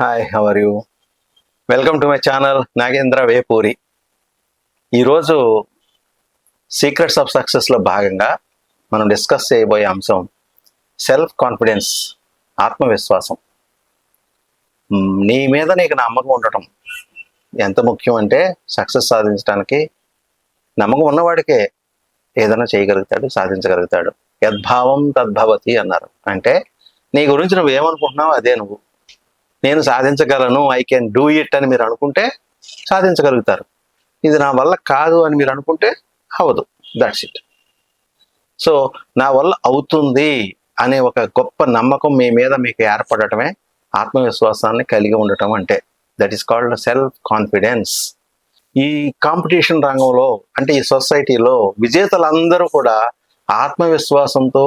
Hi how are you welcome to my channel Nagendra Vepuri ఈరోజు secrets of సక్సెస్లో భాగంగా మనం discuss చేయబోయే అంశం సెల్ఫ్ కాన్ఫిడెన్స్ ఆత్మవిశ్వాసం నీ మీద నీకు నమ్మకం ఉండటం. ఎంత ముఖ్యం అంటే సక్సెస్ సాధించడానికి నమ్మకం ఉన్నవాడికే ఏదైనా చేయగలుగుతాడు సాధించగలుగుతాడు. యద్భావం తద్భవతి అన్నారు. అంటే నీ గురించి నువ్వు ఏమనుకుంటున్నావు అదే నువ్వు. నేను సాధించగలను ఐ కెన్ డూ ఇట్ అని మీరు అనుకుంటే సాధించగలుగుతారు. ఇది నా వల్ల కాదు అని మీరు అనుకుంటే అవ్వదు. దట్స్ ఇట్ సో నా వల్ల అవుతుంది అనే ఒక గొప్ప నమ్మకం మీ మీద మీకు ఏర్పడటమే ఆత్మవిశ్వాసాన్ని కలిగి ఉండటం అంటే. That is called self confidence ఈ కాంపిటీషన్ రంగంలో అంటే ఈ సొసైటీలో విజేతలందరూ కూడా ఆత్మవిశ్వాసంతో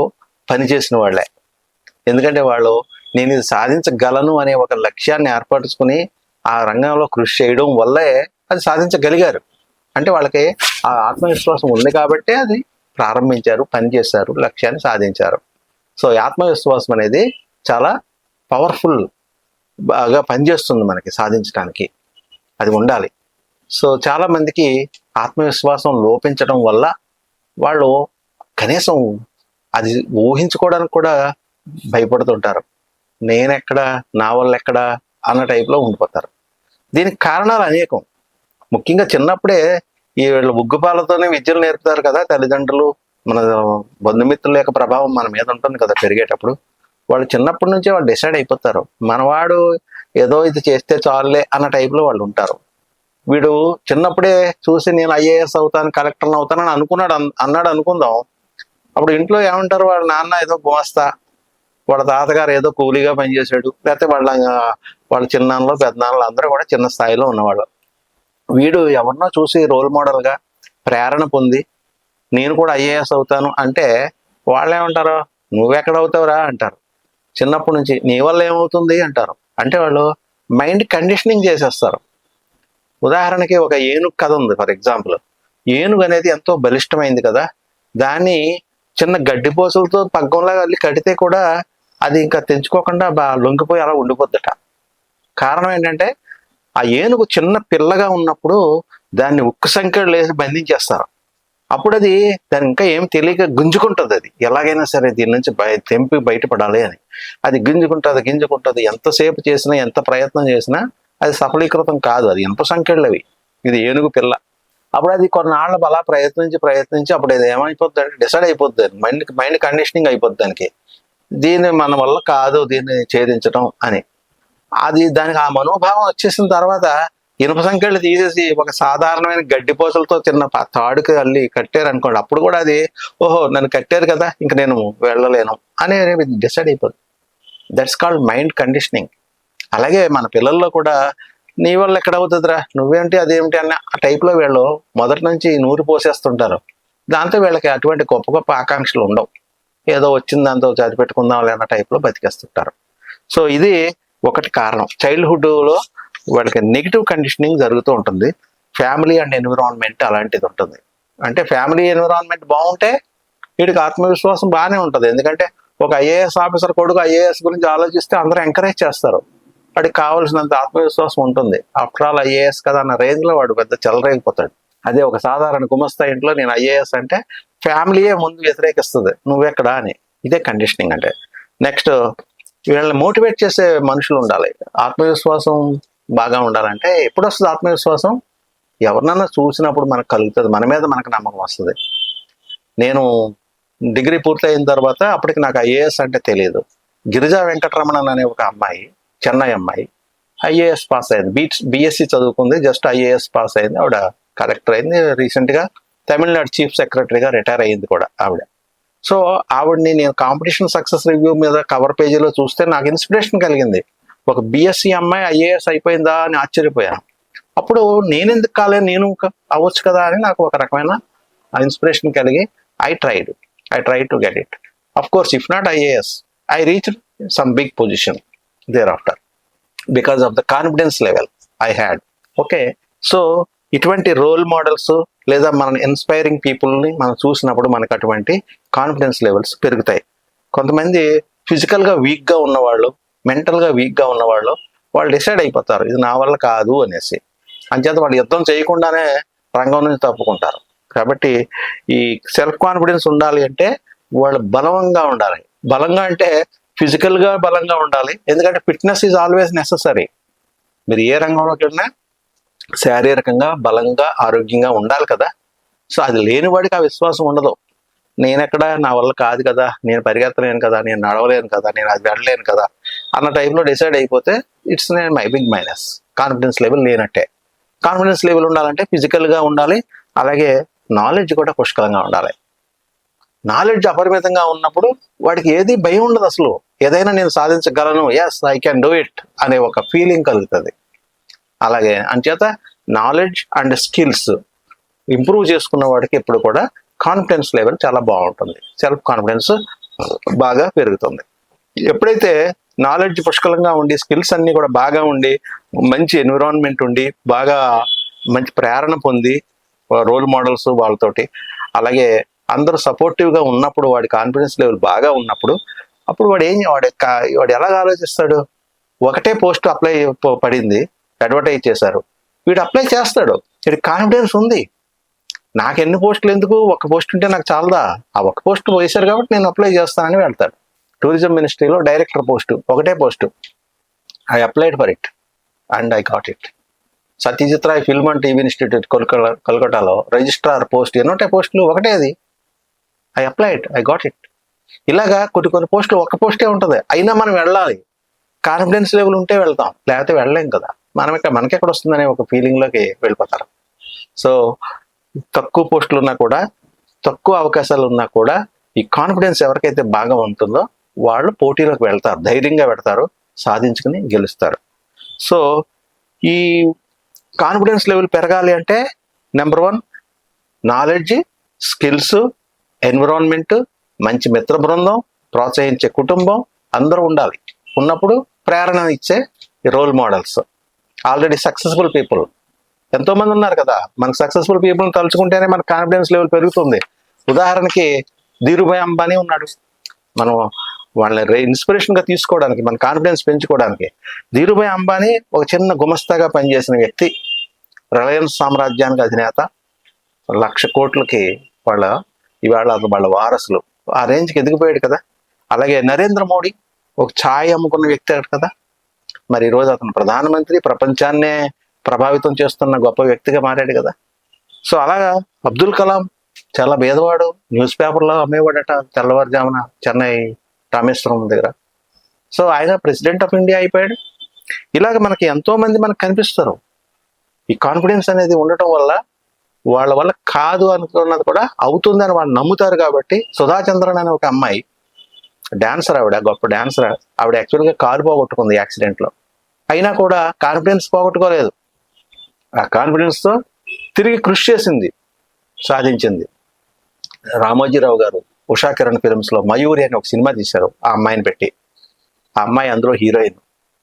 పనిచేసిన వాళ్ళే. ఎందుకంటే వాళ్ళు నేను ఇది సాధించగలను అనే ఒక లక్ష్యాన్ని ఏర్పరచుకుని ఆ రంగంలో కృషి చేయడం వల్లే అది సాధించగలిగారు. అంటే వాళ్ళకి ఆ ఆత్మవిశ్వాసం ఉంది కాబట్టి అది ప్రారంభించారు పనిచేశారు లక్ష్యాన్ని సాధించారు. సో ఆత్మవిశ్వాసం అనేది చాలా పవర్ఫుల్ బాగా పనిచేస్తుంది మనకి సాధించడానికి అది ఉండాలి. సో చాలా మందికి ఆత్మవిశ్వాసం లోపించడం వల్ల వాళ్ళు కనీసం అది ఊహించుకోవడానికి కూడా భయపడుతుంటారు. నేనెక్కడ నా వాళ్ళు ఎక్కడా అన్న టైప్లో ఉండిపోతారు. దీనికి కారణాలు అనేకం. ముఖ్యంగా చిన్నప్పుడే ఈ వీళ్ళు ఉగ్గుపాలతోనే విద్యలు నేర్పుతారు కదా తల్లిదండ్రులు. మన బంధుమిత్రుల యొక్క ప్రభావం మన మీద ఉంటుంది కదా పెరిగేటప్పుడు. వాళ్ళు చిన్నప్పటి నుంచే వాళ్ళు డిసైడ్ అయిపోతారు. మనవాడు ఏదో ఇది చేస్తే చాలులే అన్న టైప్లో వాళ్ళు ఉంటారు. వీడు చిన్నప్పుడే చూసి నేను ఐఏఎస్ అవుతాను కలెక్టర్ అవుతానని అనుకున్నాడు అన్నాడు అనుకుందాం. అప్పుడు ఇంట్లో ఏమంటారు? వాళ్ళ నాన్న ఏదో గోస్తా వాళ్ళ తాతగారు ఏదో కూలీగా పనిచేశాడు. లేకపోతే వాళ్ళ వాళ్ళ చిన్నాన్నలో పెద్దనాన్నలు అందరూ కూడా చిన్న స్థాయిలో ఉన్నవాళ్ళు. వీడు ఎవరినో చూసి రోల్ మోడల్గా ప్రేరణ పొంది నేను కూడా ఐఏఎస్ అవుతాను అంటే వాళ్ళు ఏమంటారు? నువ్వెక్కడ అవుతావురా అంటారు. చిన్నప్పటి నుంచి నీ వల్ల ఏమవుతుంది? అంటారు. అంటే వాళ్ళు మైండ్ కండిషనింగ్ చేసేస్తారు. ఉదాహరణకి ఒక ఏనుగు కథ ఉంది ఫర్ ఎగ్జాంపుల్ ఏనుగు అనేది ఎంతో బలిష్టమైంది కదా. దాన్ని చిన్న గడ్డిపోసలతో పగ్గంలాగా వెళ్ళి కడితే కూడా అది ఇంకా తెంచుకోకుండా బాగా లొంగిపోయి అలా ఉండిపోద్దట. కారణం ఏంటంటే ఆ ఏనుగు చిన్న పిల్లగా ఉన్నప్పుడు దాన్ని ఉక్కు సంఖ్యలు వేసి బంధించేస్తారు. అప్పుడు అది దాని ఇంకా ఏం తెలియక గుంజుకుంటుంది అది. ఎలాగైనా సరే దీని నుంచి బయ తెంపి బయటపడాలి అని. అది గింజుకుంటుంది గింజుకుంటుంది ఎంతసేపు చేసినా ఎంత ప్రయత్నం చేసినా అది సఫలీకృతం కాదు. అది ఎంత సంఖ్యలు అవి. ఇది ఏనుగు పిల్ల. అప్పుడు అది కొన్నాళ్ళు అలా ప్రయత్నించి ప్రయత్నించి అప్పుడు ఇది ఏమైపోద్ది అంటే డిసైడ్ అయిపోద్ది. మైండ్ మైండ్ కండిషనింగ్ అయిపోద్ది దానికి. దీన్ని మన వల్ల కాదు దీన్ని ఛేదించడం అని. అది దానికి ఆ మనోభావం వచ్చేసిన తర్వాత ఇనుప సంఖ్యలు తీసేసి ఒక సాధారణమైన గడ్డి పోసలతో చిన్న తాడుకి అల్లి కట్టారు అనుకోండి అప్పుడు కూడా అది ఓహో నన్ను కట్టారు కదా ఇంక నేను వెళ్ళలేను అని డిసైడ్ అయిపోద్ది. దట్స్ కాల్డ్ మైండ్ కండిషనింగ్ అలాగే మన పిల్లల్లో కూడా నీ వల్ల ఎక్కడ అవుతుందిరా నువ్వేంటి అదేమిటి అన్న ఆ టైప్లో వీళ్ళు మొదటి నుంచి నూరు పోసేస్తుంటారు. దాంతో వీళ్ళకి అటువంటి గొప్ప గొప్ప ఆకాంక్షలు ఉండవు. ఏదో వచ్చింది దాంతో చదిపెట్టుకుందాంలే అన్న టైప్లో బతికేస్తుంటారు. సో ఇది ఒకటి కారణం. చైల్డ్హుడ్లో వాళ్ళకి నెగిటివ్ కండిషనింగ్ జరుగుతూ ఉంటుంది. ఫ్యామిలీ అండ్ ఎన్విరాన్మెంట్ అలాంటిది ఉంటుంది. అంటే ఫ్యామిలీ ఎన్విరాన్మెంట్ బాగుంటే వీడికి ఆత్మవిశ్వాసం బాగానే ఉంటుంది. ఎందుకంటే ఒక ఐఏఎస్ ఆఫీసర్ కొడుకు ఐఏఎస్ గురించి ఆలోచిస్తే అందరూ ఎంకరేజ్ చేస్తారు. వాడికి కావాల్సినంత ఆత్మవిశ్వాసం ఉంటుంది. ఆఫ్టర్ ఆల్ ఐఏఎస్ కదా అన్న రేంజ్లో వాడు పెద్ద చెలరేగిపోతాడు. అదే ఒక సాధారణ గుమస్తా ఇంట్లో నేను ఐఏఎస్ అంటే ఫ్యామిలీయే ముందు వ్యతిరేకిస్తుంది. నువ్వెక్కడా అని. ఇదే కండిషనింగ్ అంటే. నెక్స్ట్ వీళ్ళని మోటివేట్ చేసే మనుషులు ఉండాలి. ఆత్మవిశ్వాసం బాగా ఉండాలంటే ఎప్పుడు వస్తుంది ఆత్మవిశ్వాసం? ఎవరినన్నా చూసినప్పుడు మనకు కలుగుతుంది. మన మీద మనకు నమ్మకం వస్తుంది. నేను డిగ్రీ పూర్తయిన తర్వాత అప్పటికి నాకు ఐఏఎస్ అంటే తెలియదు. గిరిజా వెంకటరమణన్ అనే ఒక అమ్మాయి చెన్నై అమ్మాయి ఐఏఎస్ పాస్ అయింది. బీ బీఎస్సీ చదువుకుంది జస్ట్ ఐఏఎస్ పాస్ అయింది. ఆవిడ కలెక్టర్ అయింది. రీసెంట్గా తమిళనాడు చీఫ్ సెక్రటరీగా రిటైర్ అయ్యింది కూడా ఆవిడ. సో ఆవిడని నేను కాంపిటీషన్ సక్సెస్ రివ్యూ మీద కవర్ పేజీలో చూస్తే నాకు ఇన్స్పిరేషన్ కలిగింది. ఒక బీఎస్సీ అమ్మాయి ఐఏఎస్ అయిపోయిందా అని ఆశ్చర్యపోయాను. అప్పుడు నేను ఎందుకు కాలే నేను అవ్వచ్చు కదా అని నాకు ఒక రకమైన ఇన్స్పిరేషన్ కలిగి I tried I try to get it. Of course if not IAS I reach some big position thereafter because of the confidence level I had okay so ఇటువంటి రోల్ మోడల్స్ లేదా మన ఇన్స్పైరింగ్ పీపుల్ని మనం చూసినప్పుడు మనకు అటువంటి confidence levels పెరుగుతాయి. కొంతమంది ఫిజికల్గా వీక్గా ఉన్నవాళ్ళు మెంటల్గా వీక్గా ఉన్నవాళ్ళు వాళ్ళు డిసైడ్ అయిపోతారు ఇది నా వల్ల కాదు అనేసి. అంచేత వాళ్ళు యుద్ధం చేయకుండానే రంగం నుంచి తప్పుకుంటారు. కాబట్టి ఈ సెల్ఫ్ కాన్ఫిడెన్స్ ఉండాలి అంటే వాళ్ళు బలంగా ఉండాలి. బలంగా అంటే ఫిజికల్గా బలంగా ఉండాలి. ఎందుకంటే ఫిట్నెస్ ఈజ్ ఆల్వేస్ నెససరీ మీరు ఏ రంగంలోకి వెళ్ళినా శారీరకంగా బలంగా ఆరోగ్యంగా ఉండాలి కదా. సో అది లేని వాడికి ఆ విశ్వాసం ఉండదు. నేనెక్కడ నా వల్ల కాదు కదా. నేను పరిగెత్తలేను కదా. నేను నడవలేను కదా. నేను అది వెళ్ళలేను కదా. అన్న టైంలో డిసైడ్ అయిపోతే ఇట్స్ నేను my big minus. Confidence level లేనట్టే. కాన్ఫిడెన్స్ లెవెల్ ఉండాలంటే ఫిజికల్గా ఉండాలి. అలాగే నాలెడ్జ్ కూడా పుష్కలంగా ఉండాలి. నాలెడ్జ్ అపరిమితంగా ఉన్నప్పుడు వాడికి ఏది భయం ఉండదు అసలు. ఏదైనా నేను సాధించగలను. Yes I can do it అనే ఒక ఫీలింగ్ కలుగుతుంది. అలాగే అంచేత నాలెడ్జ్ అండ్ స్కిల్స్ ఇంప్రూవ్ చేసుకున్న వాడికి ఎప్పుడు కూడా కాన్ఫిడెన్స్ లెవెల్ చాలా బాగుంటుంది. సెల్ఫ్ కాన్ఫిడెన్స్ బాగా పెరుగుతుంది. ఎప్పుడైతే నాలెడ్జ్ పుష్కలంగా ఉండి స్కిల్స్ అన్నీ కూడా బాగా ఉండి మంచి ఎన్విరాన్మెంట్ ఉండి బాగా మంచి ప్రేరణ పొంది రోల్ మోడల్స్ వాళ్ళతోటి అలాగే అందరూ సపోర్టివ్గా ఉన్నప్పుడు వాడి కాన్ఫిడెన్స్ లెవెల్ బాగా ఉన్నప్పుడు అప్పుడు వాడు ఏం వాడు వాడు ఎలాగ ఆలోచిస్తాడు? ఒకటే పోస్ట్ అప్లై పడింది. అడ్వర్టైజ్ చేశారు. వీడు అప్లై చేస్తాడు. వీడికి కాన్ఫిడెన్స్ ఉంది. నాకు ఎన్ని పోస్టులు ఎందుకు? ఒక పోస్ట్ ఉంటే నాకు చాలదా? ఆ ఒక పోస్ట్ వేశారు కాబట్టి నేను అప్లై చేస్తానని వెళ్తాడు. టూరిజం మినిస్ట్రీలో డైరెక్టర్ పోస్టు ఒకటే post I applied for it and I got it Satyajit Ray film and TV institute Kolkata కోల్కటాలో registrar post ఎన్నోటే పోస్టులు ఒకటే అది. I applied I got it ఇలాగా కొన్ని కొన్ని పోస్టులు ఒక పోస్టే ఉంటుంది. అయినా మనం వెళ్ళాలి. కాన్ఫిడెన్స్ లెవెల్ ఉంటే వెళ్తాం. లేకపోతే వెళ్ళలేం కదా. మనం ఇక్కడ మనకెక్కడ వస్తుందనే ఒక ఫీలింగ్లోకి వెళ్ళిపోతారు. సో తక్కువ పోస్టులు ఉన్నా కూడా తక్కువ అవకాశాలు ఉన్నా కూడా ఈ కాన్ఫిడెన్స్ ఎవరికైతే బాగా ఉంటుందో వాళ్ళు పోటీలోకి వెళ్తారు ధైర్యంగా పెడతారు సాధించుకుని గెలుస్తారు. సో ఈ కాన్ఫిడెన్స్ లెవెల్ పెరగాలి అంటే number one knowledge skills environment మంచి మిత్ర బృందం ప్రోత్సహించే కుటుంబం అందరూ ఉండాలి. ఉన్నప్పుడు ప్రేరణ ఇచ్చే role models. Already successful people. ఎంతో మంది ఉన్నారు కదా మనకు సక్సెస్ఫుల్ పీపుల్ తలుచుకుంటేనే మన కాన్ఫిడెన్స్ లెవెల్ పెరుగుతుంది. ఉదాహరణకి ధీరుభాయ్ అంబానీ ఉన్నాడు. మనం వాళ్ళని ఇన్స్పిరేషన్గా తీసుకోవడానికి మన కాన్ఫిడెన్స్ పెంచుకోవడానికి. ధీరుభాయ్ అంబానీ ఒక చిన్న గుమస్తాగా పనిచేసిన వ్యక్తి. రిలయన్స్ సామ్రాజ్యానికి అధినేత. లక్ష కోట్లకి వాళ్ళ ఇవాళ వాళ్ళ వారసులు. ఆ రేంజ్కి ఎదిగిపోయాడు కదా. అలాగే నరేంద్ర మోడీ ఒక ఛాయ్ అమ్ముకున్న వ్యక్తి కదా. మరి ఈరోజు అతను ప్రధానమంత్రి ప్రపంచాన్నే ప్రభావితం చేస్తున్న గొప్ప వ్యక్తిగా మారాడు కదా. సో అలాగా అబ్దుల్ కలాం చాలా భేదవాడు న్యూస్ పేపర్లో అమ్మేవాడట తెల్లవారుజామున చెన్నై రామేశ్వరం దగ్గర. సో ఆయన ప్రెసిడెంట్ ఆఫ్ ఇండియా అయిపోయాడు. ఇలాగ మనకి ఎంతో మంది మనకు కనిపిస్తారు. ఈ కాన్ఫిడెన్స్ అనేది ఉండటం వల్ల వాళ్ళ వల్ల కాదు అనుకున్నది కూడా అవుతుందని వాళ్ళు నమ్ముతారు కాబట్టి సుధాచంద్రన్ అనే ఒక అమ్మాయి డాన్సర్ ఆవిడ గొప్ప డాన్సర్. ఆవిడ యాక్చువల్గా కారు పోగొట్టుకుంది యాక్సిడెంట్లో. అయినా కూడా కాన్ఫిడెన్స్ పోగొట్టుకోలేదు. ఆ కాన్ఫిడెన్స్తో తిరిగి కృషి చేసింది సాధించింది. రామోజీరావు గారు ఉషా కిరణ్ ఫిల్మ్స్లో మయూరి అని ఒక సినిమా తీశారు ఆ అమ్మాయిని పెట్టి. ఆ అమ్మాయి అందులో హీరోయిన్.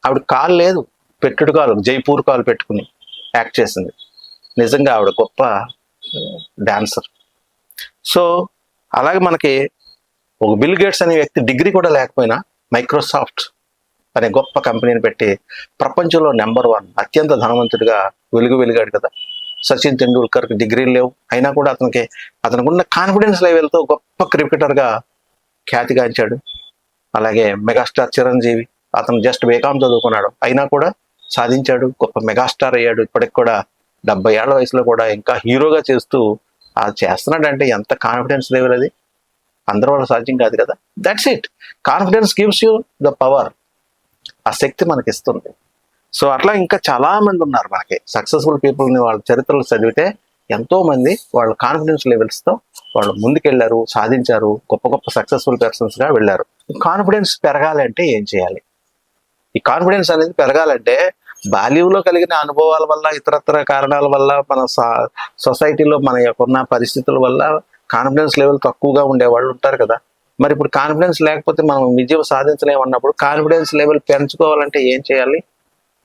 ఆవిడ కాలు లేదు పెట్టుడు కాలు జైపూర్ కాలు పెట్టుకుని యాక్ట్ చేసింది. నిజంగా ఆవిడ గొప్ప డాన్సర్ సో అలాగే మనకి ఒక బిల్ గేట్స్ అనే వ్యక్తి డిగ్రీ కూడా లేకపోయినా మైక్రోసాఫ్ట్ అనే గొప్ప కంపెనీని పెట్టి ప్రపంచంలో నెంబర్ వన్ అత్యంత ధనవంతుడిగా వెలుగు వెలిగాడు కదా. సచిన్ తెండూల్కర్కి డిగ్రీలు లేవు. అయినా కూడా అతనికి అతనికి ఉన్న కాన్ఫిడెన్స్ లెవెల్తో గొప్ప క్రికెటర్గా ఖ్యాతిగాంచాడు. అలాగే మెగాస్టార్ చిరంజీవి అతను జస్ట్ బేకాం చదువుకున్నాడు. అయినా కూడా సాధించాడు. గొప్ప మెగాస్టార్ అయ్యాడు. ఇప్పటికి కూడా డెబ్బై ఏళ్ళ వయసులో కూడా ఇంకా హీరోగా చేస్తూ ఆ చేస్తున్నాడంటే ఎంత కాన్ఫిడెన్స్ లెవెల్ అది? అందరి వల్ల సాధ్యం కాదు కదా. That's it confidence gives you the power ఆ శక్తి మనకి ఇస్తుంది సో అట్లా ఇంకా చాలా మంది ఉన్నారు మనకి. సక్సెస్ఫుల్ పీపుల్ని వాళ్ళ చరిత్రలు చదివితే ఎంతో మంది వాళ్ళ కాన్ఫిడెన్స్ లెవెల్స్తో వాళ్ళు ముందుకెళ్ళారు సాధించారు గొప్ప గొప్ప సక్సెస్ఫుల్ పర్సన్స్గా వెళ్ళారు. కాన్ఫిడెన్స్ పెరగాలంటే ఏం చేయాలి? ఈ కాన్ఫిడెన్స్ అనేది పెరగాలంటే బాల్యంలో కలిగిన అనుభవాల వల్ల ఇతరత్ర కారణాల వల్ల మన సొసైటీలో మన యొక్క ఉన్న పరిస్థితుల వల్ల కాన్ఫిడెన్స్ లెవెల్ తక్కువగా ఉండే వాళ్ళు ఉంటారు కదా. మరి ఇప్పుడు కాన్ఫిడెన్స్ లేకపోతే మనం విజయం సాధించలేము అన్నప్పుడు కాన్ఫిడెన్స్ లెవెల్ పెంచుకోవాలంటే ఏం చేయాలి?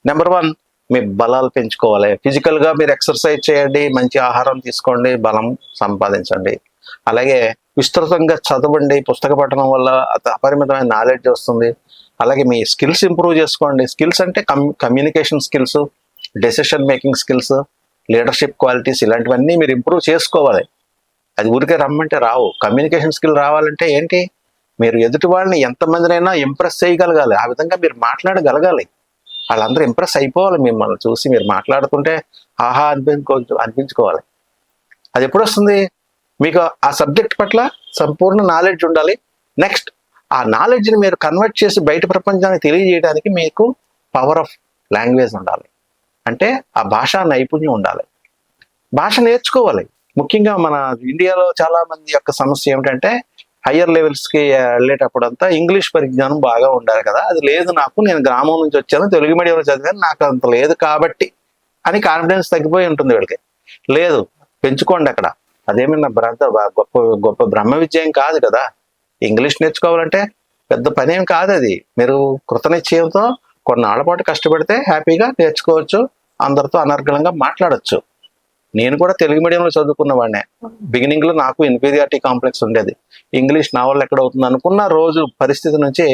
నెంబర్ వన్ మీ బలాలు పెంచుకోవాలి. ఫిజికల్గా మీరు ఎక్సర్సైజ్ చేయండి మంచి ఆహారం తీసుకోండి బలం సంపాదించండి. అలాగే విస్తృతంగా చదవండి. పుస్తక పఠనం వల్ల అత- అపరిమితమైన నాలెడ్జ్ వస్తుంది. అలాగే మీ స్కిల్స్ ఇంప్రూవ్ చేసుకోండి. స్కిల్స్ అంటే communication skills decision making skills leadership qualities ఇలాంటివన్నీ మీరు ఇంప్రూవ్ చేసుకోవాలి. అది ఊరికే రమ్మంటే రావు. కమ్యూనికేషన్ స్కిల్ రావాలంటే ఏంటి? మీరు ఎదుటి వాళ్ళని ఎంతమందినైనా ఇంప్రెస్ చేయగలగాలి. ఆ విధంగా మీరు మాట్లాడగలగాలి. వాళ్ళందరూ ఇంప్రెస్ అయిపోవాలి మిమ్మల్ని చూసి. మీరు మాట్లాడుతుంటే ఆహా అనిపించుకో అనిపించుకోవాలి. అది ఎప్పుడు వస్తుంది మీకు ఆ సబ్జెక్ట్ పట్ల సంపూర్ణ నాలెడ్జ్ ఉండాలి. నెక్స్ట్ ఆ నాలెడ్జ్ని మీరు కన్వర్ట్ చేసి బయట ప్రపంచానికి తెలియజేయడానికి మీకు పవర్ ఆఫ్ లాంగ్వేజ్ ఉండాలి. అంటే ఆ భాషా నైపుణ్యం ఉండాలి. భాష నేర్చుకోవాలి. ముఖ్యంగా మన ఇండియాలో చాలా మంది యొక్క సమస్య ఏమిటంటే హయ్యర్ లెవెల్స్కి వెళ్ళేటప్పుడు అంతా ఇంగ్లీష్ పరిజ్ఞానం బాగా ఉండాలి కదా. అది లేదు నాకు నేను గ్రామం నుంచి వచ్చాను తెలుగు మీడియంలో చదివాను నాకు అంత లేదు కాబట్టి అని కాన్ఫిడెన్స్ తగ్గిపోయి ఉంటుంది వీళ్ళకి. లేదు పెంచుకోండి అక్కడ. అదేమన్నా బ్రదర్ గొప్ప గొప్ప బ్రహ్మ విజయం కాదు కదా. ఇంగ్లీష్ నేర్చుకోవాలంటే పెద్ద పనేం కాదు అది. మీరు కృతనిశ్చయంతో కొన్నాళ్ళ పాటు కష్టపడితే హ్యాపీగా నేర్చుకోవచ్చు అందరితో అనర్గళంగా మాట్లాడొచ్చు. నేను కూడా తెలుగు మీడియంలో చదువుకున్న వాడినే. బిగినింగ్లో నాకు ఇన్ఫీరియారిటీ కాంప్లెక్స్ ఉండేది. ఇంగ్లీష్ నా వల్ల ఎక్కడ అవుతుంది అనుకున్న రోజు పరిస్థితి నుంచి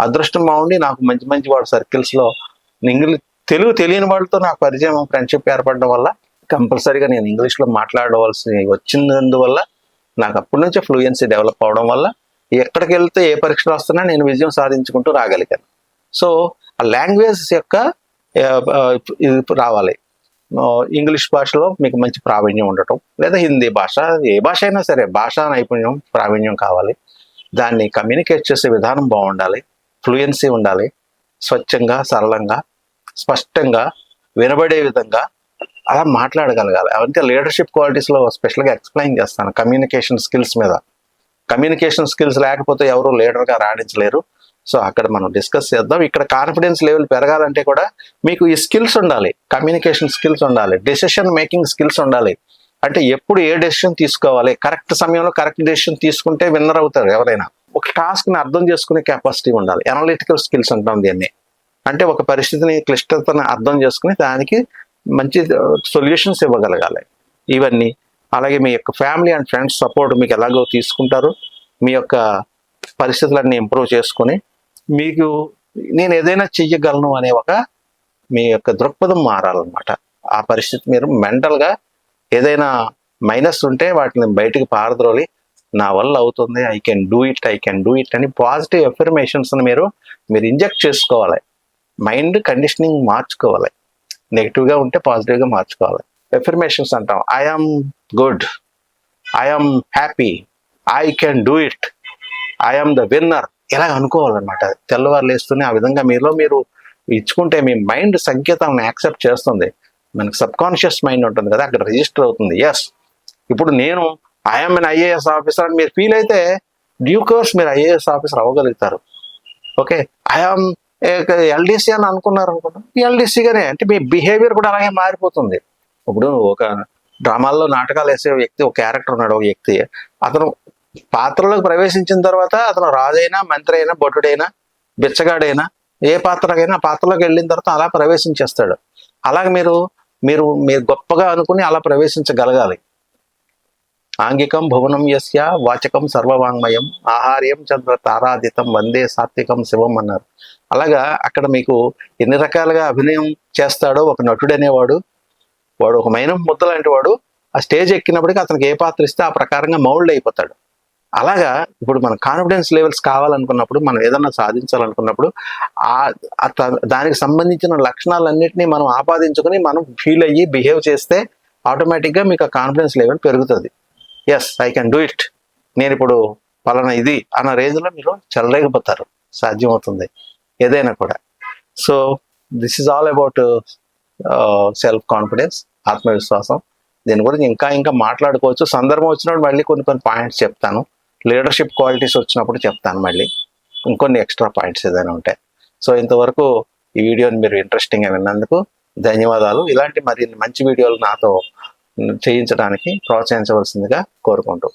అదృష్టం బాగుండి నాకు మంచి మంచి వాడు సర్కిల్స్లో ఇంగ్లీష్ తెలుగు తెలియని వాళ్ళతో నాకు పరిచయం ఫ్రెండ్షిప్ ఏర్పడడం వల్ల కంపల్సరీగా నేను ఇంగ్లీష్లో మాట్లాడవలసి వచ్చినందువల్ల నాకు అప్పటి నుంచే ఫ్లూయెన్సీ డెవలప్ అవడం వల్ల ఎక్కడికి వెళ్తే ఏ పరీక్షలు వస్తున్నా నేను విజయం సాధించుకుంటూ రాగలిగాను. సో ఆ లాంగ్వేజ్ యొక్క రావాలి. ఇంగ్లీష్ భాషలో మీకు మంచి ప్రావీణ్యం ఉండటం లేదా హిందీ భాష ఏ భాష అయినా సరే భాషా నైపుణ్యం ప్రావీణ్యం కావాలి. దాన్ని కమ్యూనికేట్ చేసే విధానం బాగుండాలి ఫ్లూయెన్సీ ఉండాలి స్వచ్ఛంగా సరళంగా స్పష్టంగా వినబడే విధంగా అలా మాట్లాడగలగాలి. అంటే లీడర్షిప్ క్వాలిటీస్లో స్పెషల్గా ఎక్స్ప్లెయిన్ చేస్తాను కమ్యూనికేషన్ స్కిల్స్ మీద. కమ్యూనికేషన్ స్కిల్స్ లేకపోతే ఎవరు లీడర్గా రాణించలేరు. సో అక్కడ మనం డిస్కస్ చేద్దాం. ఇక్కడ కాన్ఫిడెన్స్ లెవెల్ పెరగాలంటే కూడా మీకు ఈ స్కిల్స్ ఉండాలి. కమ్యూనికేషన్ స్కిల్స్ ఉండాలి. డెసిషన్ మేకింగ్ స్కిల్స్ ఉండాలి. అంటే ఎప్పుడు ఏ డెసిషన్ తీసుకోవాలి? కరెక్ట్ సమయంలో కరెక్ట్ డెసిషన్ తీసుకుంటే విన్నర్ అవుతారు ఎవరైనా. ఒక టాస్క్ని అర్థం చేసుకునే కెపాసిటీ ఉండాలి. అనలిటికల్ స్కిల్స్ అంటాం దీన్ని. అంటే ఒక పరిస్థితిని క్లిష్టతను అర్థం చేసుకుని దానికి మంచి సొల్యూషన్స్ ఇవ్వగలగాలి. ఇవన్నీ. అలాగే మీ యొక్క ఫ్యామిలీ అండ్ ఫ్రెండ్స్ సపోర్ట్ మీకు ఎలాగో తీసుకుంటారు. మీ యొక్క పరిస్థితులన్నీ ఇంప్రూవ్ చేసుకొని మీకు నేను ఏదైనా చెయ్యగలను అనే ఒక మీ యొక్క దృక్పథం మారాలన్నమాట. ఆ పరిస్థితి మీరు మెంటల్గా ఏదైనా మైనస్ ఉంటే వాటిని బయటికి పారద్రోలి నా వల్ల అవుతుంది I can do it I can do it అని పాజిటివ్ ఎఫర్మేషన్స్ని మీరు మీరు ఇంజెక్ట్ చేసుకోవాలి. మైండ్ కండిషనింగ్ మార్చుకోవాలి. నెగిటివ్గా ఉంటే పాజిటివ్గా మార్చుకోవాలి. ఎఫర్మేషన్స్ అంటాం. I am good. I am happy. I can do it. I am the winner. ఇలాగ అనుకోవాలన్నమాట. తెల్లవారు లేస్తూనే ఆ విధంగా మీలో మీరు ఇచ్చుకుంటే మీ మైండ్ సంకేతాలను యాక్సెప్ట్ చేస్తుంది. మనకు సబ్ కాన్షియస్ మైండ్ ఉంటుంది కదా అక్కడ రిజిస్టర్ అవుతుంది. ఎస్ ఇప్పుడు నేను ఐఎమ్ ఎన్ ఐఏఎస్ ఆఫీసర్ అని మీరు ఫీల్ అయితే డ్యూ కోర్స్ మీరు ఐఏఎస్ ఆఫీసర్ అవ్వగలుగుతారు. ఓకే? ఐఎమ్ ఎల్డీసీ అని అనుకున్నారు అనుకున్నా ఎల్డీసీగానే అంటే మీ బిహేవియర్ కూడా అలాగే మారిపోతుంది. ఇప్పుడు ఒక డ్రామాల్లో నాటకాలు వేసే వ్యక్తి ఒక క్యారెక్టర్ ఉన్నాడు ఒక వ్యక్తి. అతను పాత్రలోకి ప్రవేశించిన తర్వాత అతను రాజైనా మంత్రి అయినా భటుడైనా బిచ్చగాడైనా ఏ పాత్రకైనా పాత్రలోకి వెళ్ళిన తర్వాత అలా ప్రవేశించేస్తాడు. అలాగే మీరు మీరు మీరు గొప్పగా అనుకుని అలా ప్రవేశించగలగాలి. ఆంగికం భువనం యస్య వాచకం సర్వవాంగ్మయం ఆహార్యం చంద్ర తారాదితం వందే సాత్వికం శివం అన్నారు. అలాగా అక్కడ మీకు ఎన్ని రకాలుగా అభినయం చేస్తాడో ఒక నటుడు అనేవాడు వాడు ఒక మైనం ముద్ద లాంటి వాడు ఆ స్టేజ్ ఎక్కినప్పటికీ అతనికి ఏ పాత్ర ఇస్తే ఆ ప్రకారంగా మౌల్డ్ అయిపోతాడు. అలాగా ఇప్పుడు మన కాన్ఫిడెన్స్ లెవెల్స్ కావాలనుకున్నప్పుడు మనం ఏదన్నా సాధించాలనుకున్నప్పుడు ఆ దానికి సంబంధించిన లక్షణాలన్నింటినీ మనం ఆపాదించుకొని మనం ఫీల్ అయ్యి బిహేవ్ చేస్తే ఆటోమేటిక్గా మీకు ఆ కాన్ఫిడెన్స్ లెవెల్ పెరుగుతుంది. Yes I can do it నేను ఇప్పుడు పలానా ఇది అన్న రేంజ్లో మీరు చెల్లలేకపోతారు సాధ్యమవుతుంది. ఏదైనా కూడా. So this is all about self confidence ఆత్మవిశ్వాసం. దీని గురించి ఇంకా ఇంకా మాట్లాడుకోవచ్చు. సందర్భం వచ్చినప్పుడు మళ్ళీ కొన్ని కొన్ని పాయింట్స్ చెప్తాను. లీడర్షిప్ క్వాలిటీస్ వచ్చినప్పుడు చెప్తాను మళ్ళీ. ఇంకొన్ని ఎక్స్ట్రా పాయింట్స్ ఏదైనా ఉంటాయి సో ఇంతవరకు ఈ వీడియోని మీరు ఇంట్రెస్టింగ్గా విన్నందుకు ధన్యవాదాలు. ఇలాంటి మరి మంచి వీడియోలు నాతో చేయించడానికి ప్రోత్సహించవలసిందిగా కోరుకుంటూ.